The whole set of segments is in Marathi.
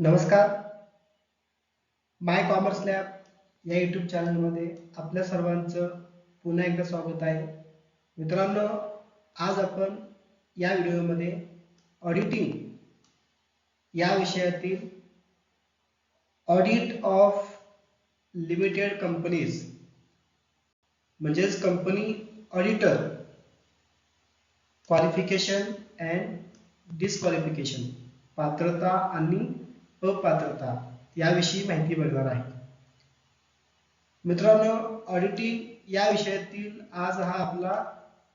नमस्कार. माय कॉमर्स लॅब या यूट्यूब चॅनलमध्ये आपल्या सर्वांचं पुन्हा एकदा स्वागत आहे. मित्रांनो आज आपण या व्हिडिओमध्ये ऑडिटिंग या विषयातील ऑडिट ऑफ लिमिटेड कंपनीज म्हणजेच company auditor qualification and disqualification पात्रता आणि अपात्रता याविषयी माहिती बघणार आहे. मित्रांनो ऑडिटिंग या विषयातील आज हा आपला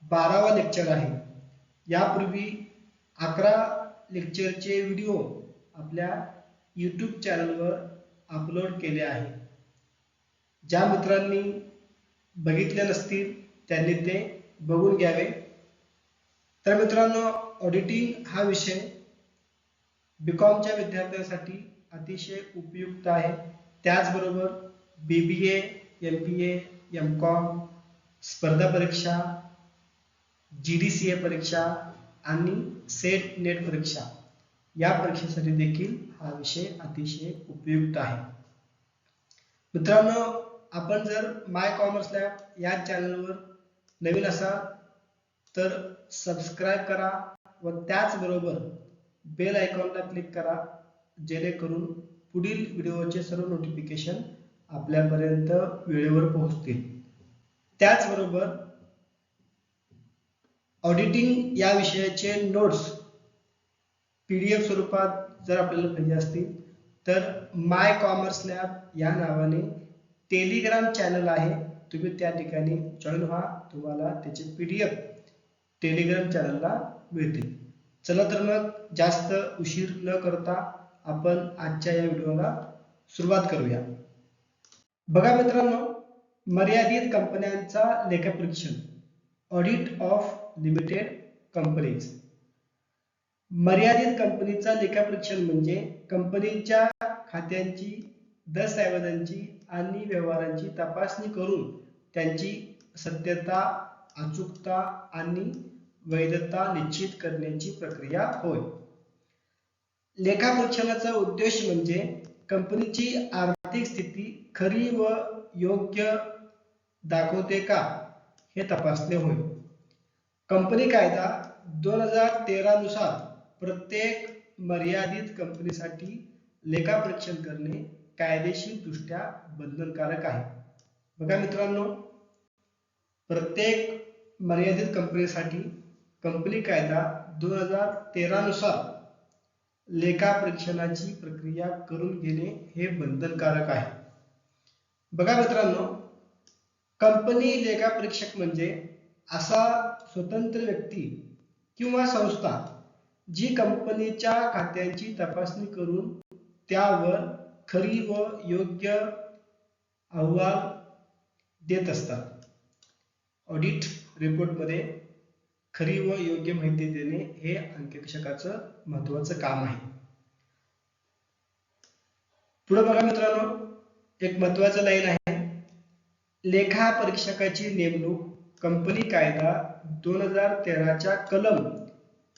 बारावा लेक्चर आहे. यापूर्वी अकरा लेक्चरचे व्हिडिओ आपल्या यूट्यूब चॅनलवर अपलोड केले आहे. ज्या मित्रांनी बघितले नसतील त्यांनी ते बघून घ्यावे. तर मित्रांनो ऑडिटिंग हा विषय बीकॉमच्या विद्यार्थ्यांसाठी अतिशय उपयुक्त आहे. त्याचबरोबर B B A M B A M com स्पर्धा परीक्षा जी डी सी ए परीक्षा आणि सेट नेट परीक्षा या परीक्षेसाठी देखील हा विषय अतिशय उपयुक्त आहे. मित्रांनो आपण जर माय कॉमर्स लॅब या चॅनलवर नवीन असाल तर सबस्क्राईब करा व त्याचबरोबर बेल आयकॉनला क्लिक करा जेणेकरून पुढील व्हिडिओचे सर्व नोटिफिकेशन आपल्यापर्यंत वेळेवर पोहोचतील. त्याचबरोबर ऑडिटिंग या विषयाचे नोट्स पी डी एफ स्वरूपात जर आपल्याला पाहिजे असतील तर माय कॉमर्स लॅब या नावाने टेलिग्राम चॅनल आहे. तुम्ही त्या ठिकाणी जॉईन व्हा तुम्हाला त्याचे पी डी एफ टेलिग्राम चॅनलला मिळतील. चला तर मग जास्त उशीर न करता आपण आजच्या या व्हिडिओला सुरुवात करूया. बघा मित्रांनो मर्यादित कंपन्यांचा लेखापरीक्षण ऑडिट ऑफ लिमिटेड कंपनीज मर्यादित कंपनीचा लेखापरीक्षण म्हणजे कंपनीच्या खात्यांची दस्तऐवजांची आणि व्यवहारांची तपासणी करून त्यांची सत्यता अचूकता आणि वैधता निश्चित करण्याची प्रक्रिया होय. लेखापरीक्षणाचा उद्देश म्हणजे कंपनीची आर्थिक स्थिती खरी व योग्य दाखवते का हे तपासणे होय. कंपनी कायदा दोन हजार तेरा नुसार प्रत्येक मर्यादित कंपनीसाठी लेखापरीक्षण करणे कायदेशीर दृष्ट्या बंधनकारक आहे. बघा मित्रांनो प्रत्येक मर्यादित कंपनीसाठी कंपनी कायदा दोन हजार तेरा नुसार लेखा परीक्षणाची प्रक्रिया करून घेणे हे बंधनकारक आहे. बघा मित्रांनो कंपनी लेखा परीक्षक म्हणजे असा स्वतंत्र व्यक्ती किंवा संस्था जी कंपनीच्या खात्यांची तपासणी करून त्यावर खरी व योग्य अहवाल देत असतात. ऑडिट रिपोर्टमध्ये खरी व योग्य माहिती देणे हे अंकेक्षकाचं महत्वाचं काम आहे. पुढे बघा मित्रांनो एक महत्वाचं लाईन आहे. लेखा परीक्षकाची नेमणूक कंपनी कायदा दोन हजार तेराच्या कलम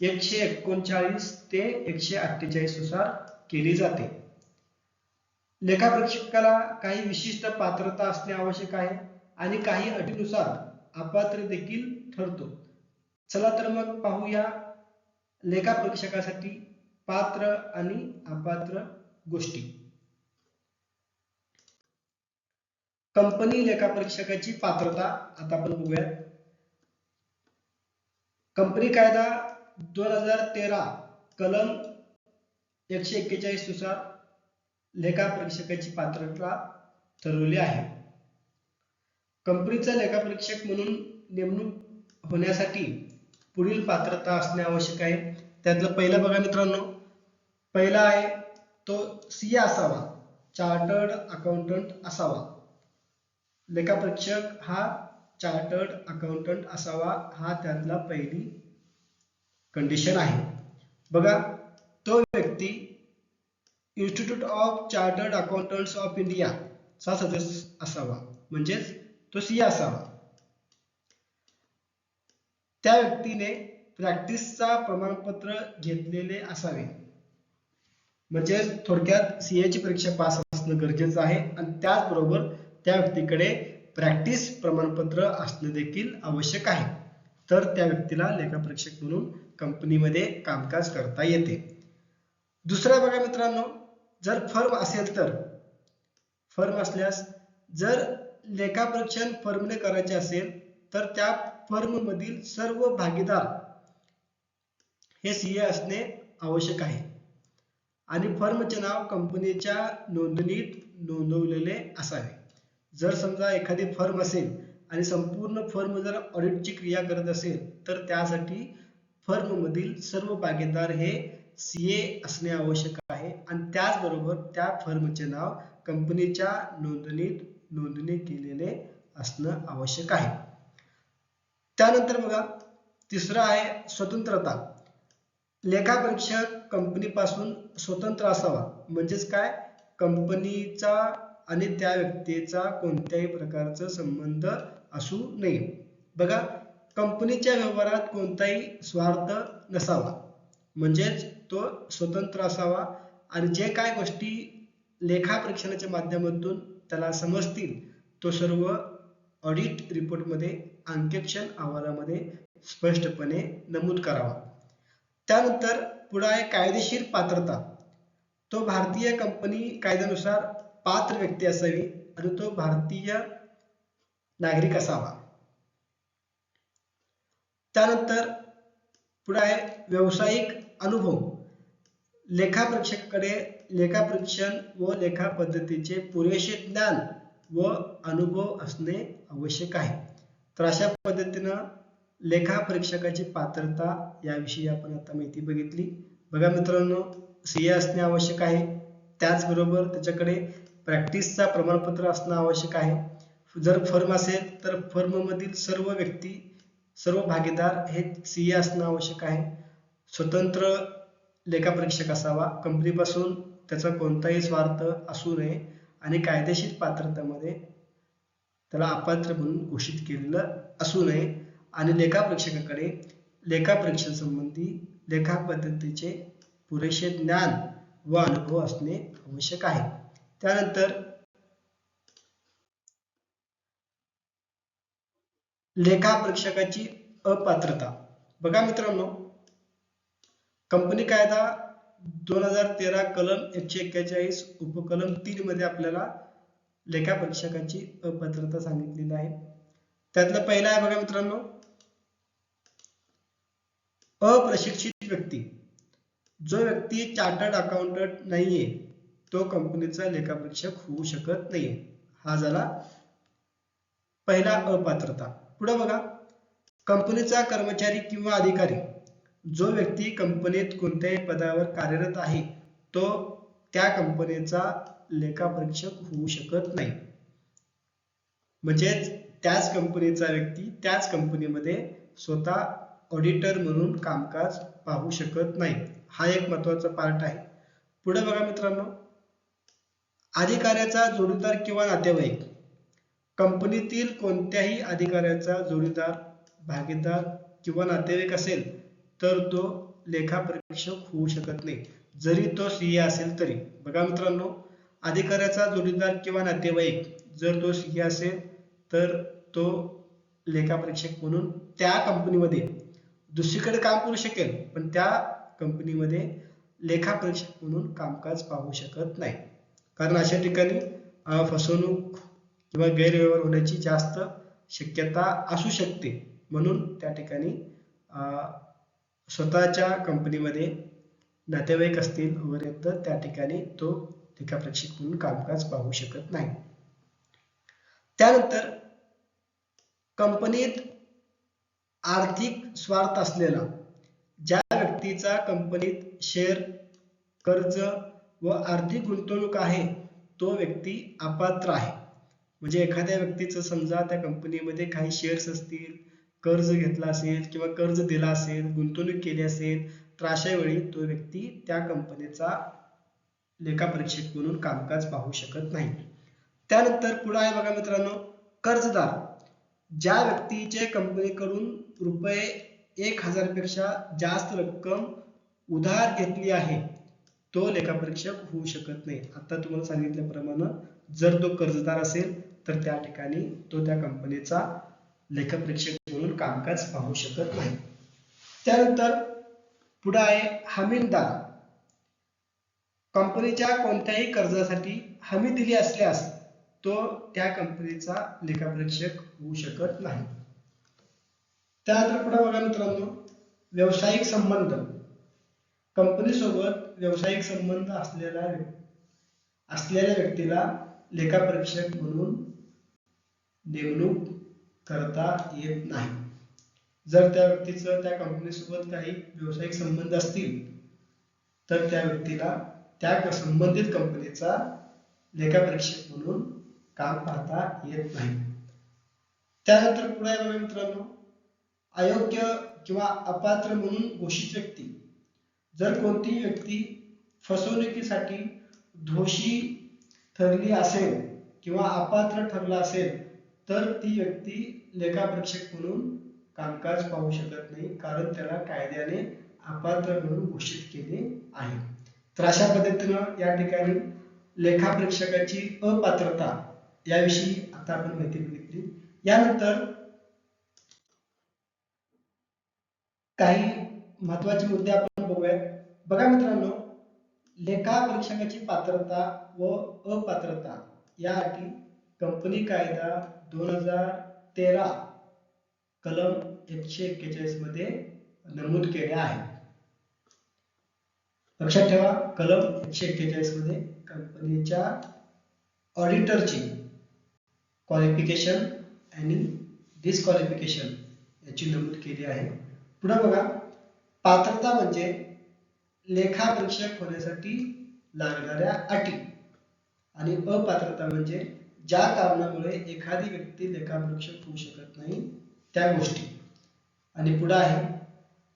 एकशे एकोणचाळीस ते एकशे अठ्ठेचाळीसनुसार केली जाते. लेखा परीक्षकाला काही विशिष्ट पात्रता असणे आवश्यक आहे आणि काही अटीनुसार अपात्र देखील ठरतो. चला तर मग पाहूया लेखा परीक्षकासाठी पात्र आणि अपात्र गोष्टी. कंपनी लेखा परीक्षकाची पात्रता आता आपण बघूया कंपनी कायदा दोन हजार तेरा कलम एकशे एक्केचाळीसनुसार लेखा परीक्षकाची पात्रता ठरवली आहे. कंपनीचा लेखा परीक्षक म्हणून नेमणूक होण्यासाठी पुढील पात्रता असणे आवश्यक आहे. त्यातलं पहिलं बघा मित्रांनो. पहिला आहे तो सी असावा. चार्टर्ड अकाउंटंट असावा. लेखापरीक्षक हा चार्टर्ड अकाउंटंट असावा. हा त्यातला पहिली कंडिशन आहे. बघा तो व्यक्ती institute of chartered accountants of India चा सदस्य असावा. म्हणजेच तो सी असावा. त्या व्यक्तीने प्रॅक्टिसचा प्रमाणपत्र घेतलेले असावे. म्हणजे थोडक्यात सीए ची परीक्षा पास असणं गरजेचं आहे आणि त्याचबरोबर त्या व्यक्तीकडे प्रॅक्टिस प्रमाणपत्र असणं देखील आवश्यक आहे. तर त्या व्यक्तीला लेखापरीक्षक म्हणून कंपनीमध्ये कामकाज करता येते. दुसरा बघा मित्रांनो जर फर्म असेल तर फर्म असल्यास जर लेखापरीक्षण फर्मने करायचे असेल तर त्या फर्म मधील सर्व भागीदार हे सीए असणे आवश्यक आहे. आणि फर्मचे नाव कंपनीच्या नोंदणीत नोंदवलेले असावे. जर समजा एखादी फर्म असेल आणि संपूर्ण फर्म जर ऑडिटची क्रिया करत असेल तर त्यासाठी फर्म मधील सर्व भागीदार हे सीए असणे आवश्यक आहे. आणि त्याचबरोबर त्या फर्मचे नाव कंपनीच्या नोंदणीत नोंदणी केलेले असणं आवश्यक आहे. त्यानंतर बघा तिसरं आहे स्वतंत्रता. लेखापरीक्षक कंपनीपासून स्वतंत्र असावा. म्हणजेच काय? कंपनीचा आणि त्या व्यक्तीचा कोणत्याही प्रकारचा संबंध असू नये. बघा कंपनीच्या व्यवहारात कोणताही स्वार्थ नसावा. म्हणजेच तो स्वतंत्र असावा. आणि जे काय गोष्टी लेखापरीक्षणाच्या माध्यमातून त्याला समजतील तो सर्व ऑडिट रिपोर्टमध्ये अंकेक्षण अहवालामध्ये स्पष्टपणे नमूद करावा. त्यानंतर पुढे आहे कायदेशीर पात्रता. तो भारतीय कंपनी कायद्यानुसार पात्र व्यक्ती असावी आणि तो भारतीय नागरिक असावा. त्यानंतर पुढे आहे व्यावसायिक अनुभव. लेखापरीक्षकाकडे लेखापरीक्षण व लेखा पद्धतीचे पुरेसे ज्ञान व अनुभव असणे आवश्यक आहे. तर अशा पद्धतीनं लेखापरीक्षकाची पात्रता याविषयी आपण आता माहिती बघितली. बघा मित्रांनो सीए असणे आवश्यक आहे. त्याचबरोबर त्याच्याकडे प्रॅक्टिसचा प्रमाणपत्र असणं आवश्यक आहे. जर फर्म असेल तर फर्म मधील सर्व व्यक्ती सर्व भागीदार हे सीए असणं आवश्यक आहे. स्वतंत्र लेखापरीक्षक असावा. कंपनीपासून त्याचा कोणताही स्वार्थ असू नये. आणि कायदेशीर पात्रतेमध्ये त्याला अपात्र म्हणून घोषित केलेलं असू नये. आणि लेखापरीक्षकाकडे लेखापरीक्षण संबंधी लेखा पद्धतीचे पुरेसे ज्ञान व अनुभव असणे आवश्यक आहे. त्यानंतर लेखापरीक्षकाची अपात्रता. बघा मित्रांनो कंपनी कायदा दोन हजार तेरा कलम एकशे एक्केचाळीस उपकलम तीन मध्ये आपल्याला लेखापरीक्षकाची अपात्रता सांगितलेली आहे. त्यातलं पहिला आहे बघा मित्रांनो. अप्रशिक्षित व्यक्ती. जो व्यक्ती चार्टर्ड अकाउंटंट नाहीये तो कंपनीचा लेखापरीक्षक होऊ शकत नाहीये. हा झाला पहिला अपात्रता. पुढे बघा. कंपनीचा कर्मचारी किंवा अधिकारी. जो व्यक्ती कंपनीत कोणत्याही पदावर कार्यरत आहे तो त्या कंपनीचा लेखापरीक्षक होऊ शकत नाही. म्हणजेच त्याच कंपनीचा व्यक्ती त्याच कंपनीमध्ये स्वतः ऑडिटर म्हणून कामकाज पाहू शकत नाही. हा एक महत्त्वाचा पार्ट आहे. पुढे बघा मित्रांनो. अधिकाऱ्याचा जोडीदार किंवा नातेवाईक. कंपनीतील कोणत्याही अधिकाऱ्याचा जोडीदार भागीदार किंवा नातेवाईक असेल तर तो लेखापरीक्षक होऊ शकत नाही. जरी तो सीए असेल तरी. बघा मित्रांनो. अधिकाऱ्याचा जोडीदार किंवा नातेवाईक जर तो सीए असेल तर तो लेखापरीक्षक म्हणून त्या कंपनीमध्ये दुसरीकडे काम करू शकेल पण त्या कंपनीमध्ये लेखापरीक्षक म्हणून कामकाज पाहू शकत नाही. कारण अशा ठिकाणी फसवणूक किंवा गैरव्यवहार होण्याची जास्त शक्यता असू शकते. म्हणून त्या ठिकाणी स्वतःच्या कंपनीमध्ये नातेवाईक असतील वगैरे तर त्या ठिकाणी तो लेखापरीक्षक म्हणून कामकाज पाहू शकत नाही. त्यानंतर कंपनीत आर्थिक स्वार्थ असलेला ज्या व्यक्तीचा कंपनीत शेअर कर्ज व आर्थिक गुंतवणूक आहे तो व्यक्ती अपात्र आहे. म्हणजे एखाद्या व्यक्तीचं समजा त्या कंपनीमध्ये काही शेअर्स असतील कर्ज घेतला असेल किंवा कर्ज दिला असेल गुंतवणूक केली असेल तर अशा वेळी तो व्यक्ती त्या कंपनीचा लेखापरीक्षक म्हणून कामकाज पाहू शकत नाही. त्यानंतर पुढे आहे बघा मित्रांनो कर्जदार. ज्या व्यक्तीचे कंपनीकडून रुपये एक हजारपेक्षा जास्त रक्कम उधार घेतली आहे तो लेखापरीक्षक होऊ शकत नाही. आता तुम्हाला सांगितल्याप्रमाणे जर तो कर्जदार असेल तर त्या ठिकाणी तो त्या कंपनीचा लेखापरीक्षक म्हणून कामकाज पाहू शकत नाही. त्यानंतर पुढे आहे हमीदार कंपनीच्या कोणत्याही कर्जासाठी हमी दिली असल्यास तो त्या कंपनीचा लेखापरीक्षक होऊ शकत नाही. त्यानंतर पुढे बघा मित्रांनो व्यावसायिक संबंध. कंपनीसोबत व्यावसायिक संबंध असलेला असलेल्या व्यक्तीला लेखापरीक्षक म्हणून नेमणूक करता येत नाही. जर त्या व्यक्तीचं त्या कंपनीसोबत काही व्यावसायिक संबंध असतील तर त्या व्यक्तीला त्या संबंधित कंपनीचा लेखापरीक्षक म्हणून काम पाहता येत नाही. त्यानंतर पुढे आहे बघा मित्रांनो अयोग्य किंवा अपात्र म्हणून घोषित व्यक्ती. जर कोणतीही व्यक्ती फसवणुकीसाठी दोषी ठरली असेल किंवा अपात्र ठरला असेल तर ती व्यक्ती लेखापरीक्षक म्हणून कामकाज पाहू शकत नाही कारण त्याला कायद्याने अपात्र म्हणून घोषित केले आहे. तर अशा पद्धतीनं या ठिकाणी लेखापरीक्षकाची अपात्रता याविषयी आता आपण माहिती बघितली. यानंतर काही महत्त्वाचे मुद्दे आपण बघूयात. बघा मित्रांनो लेखा परीक्षकाची पात्रता व अपात्रता या अटी कंपनी कायदा दोन हजार तेरा कलम एकशे एक्केचाळीसमध्ये नमूद केल्या आहेत. लक्षात ठेवा कलम एकशे एक्केचाळीसमध्ये कंपनीच्या ऑडिटरची क्वालिफिकेशन आणि डिस्क्वालिफिकेशन याची नमूद केली आहे. पुढे बघा पात्रता म्हणजे लेखा परीक्षक होण्यासाठी लागणाऱ्या अटी. आणि अपात्रता म्हणजे ज्या कारणामुळे एखादी व्यक्ती लेखा परीक्षक होऊ शकत नाही त्या गोष्टी. आणि पुढे आहे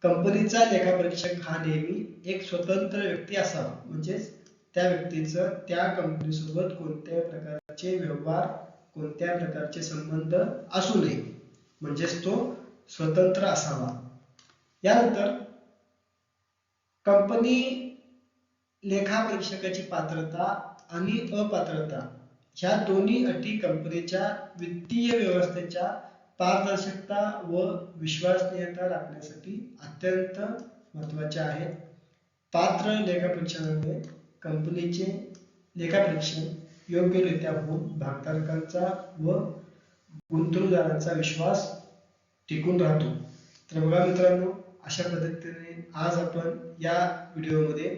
कंपनीचा लेखापरीक्षक हा नेहमी एक स्वतंत्र व्यक्ती असावा. म्हणजेच त्या व्यक्तीचं त्या कंपनीसोबत कोणत्या प्रकारचे व्यवहार कोणत्या प्रकारचे संबंध असू नये. म्हणजेच तो स्वतंत्र असावा. यानंतर कंपनी लेखापरीक्षकाची पात्रता आणि अपात्रता ह्या दोन्ही अटी कंपनीच्या वित्तीय व्यवस्थेच्या पारदर्शकता व विश्वसनीयता राखण्यासाठी अत्यंत महत्त्वाच्या आहेत पात्र लेखापरीक्षणामुळे कंपनीचे लेखापरीक्षण योग्यरित्या होऊन भागधारकांचा व गुंतवणूकदारांचा विश्वास टिकून राहतो. तर बघा मित्रांनो अशा पद्धतीने आज आपण या व्हिडिओमध्ये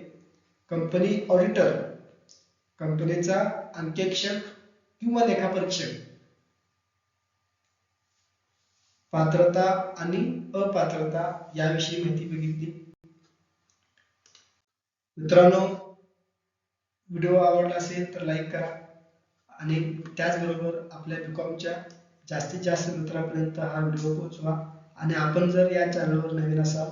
कंपनी ऑडिटर कंपनीचा अंकेक्षक किंवा लेखापरीक्षक पात्रता आणि अपात्रता याविषयी माहिती बघितली. मित्रांनो व्हिडिओ आवडला असेल तर लाईक करा आणि त्याचबरोबर आपल्या बीकॉमच्या जास्तीत जास्त मित्रांपर्यंत हा व्हिडिओ पोहोचवा. आणि आपण जर या चॅनलवर नवीन असाल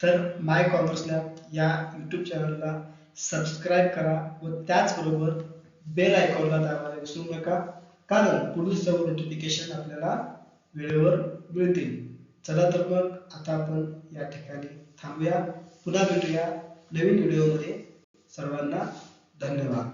तर माय कॉमर्स लॅब या यूट्यूब चॅनलला सबस्क्राईब करा व त्याचबरोबर बेल आयकॉनला दाबायला विसरू नका. कारण पुढील सर्व नोटिफिकेशन आपल्याला वेळेवर मिळतील. चला तर मग आता आपण या ठिकाणी थांबूया. पुन्हा भेटूया नवीन व्हिडिओमध्ये. सर्वांना धन्यवाद.